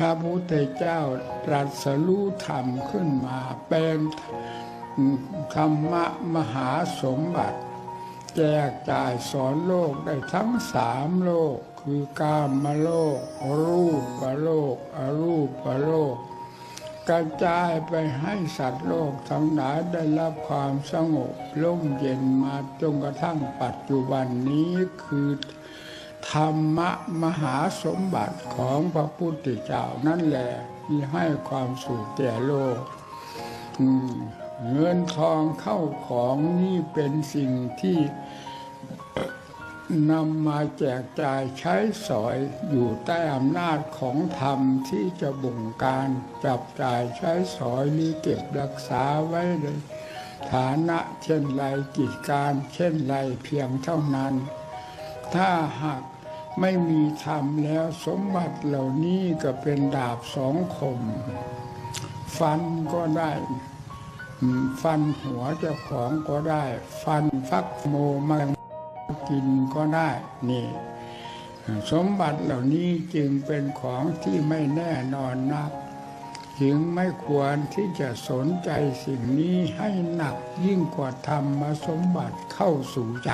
พระพุทธเจ้าตรัสรู้ธรรมขึ้นมาเป็นธรรมะมหาสมบัติ แจกจ่ายสอนโลกได้ทั้งสามโลก คือกามโลก รูปโลก อรูปโลก กระจายไปให้สัตว์โลกทั้งหลายได้รับความสงบร่มเย็นมาจนกระทั่งปัจจุบันนี้คือ ธรรมะมหาสมบัติของพระพุทธเจ้านั่นแหละที่ให้ความสุขแก่โลกเงินทองเข้าของนี่เป็นสิ่งที่นำมาแจกจ่ายใช้สอยอยู่ใต้อำนาจของธรรมที่จะบงการจับจ่ายใช้สอยนี้เก็บรักษาไว้เลย ฐานะเช่นไรกิจการเช่นไรเพียงเท่านั้น ถ้าหากไม่มีธรรมแล้วสมบัติเหล่านี้ก็เป็นดาบสองคม ฟันก็ได้ ฟันหัวเจ้าของก็ได้ ฟันฟักโมมากินก็ได้นี่สมบัติเหล่านี้จึงเป็นของที่ไม่แน่นอนนัก จึงไม่ควรที่จะสนใจสิ่งนี้ให้หนักยิ่งกว่าธรรมสมบัติเข้าสู่ใจ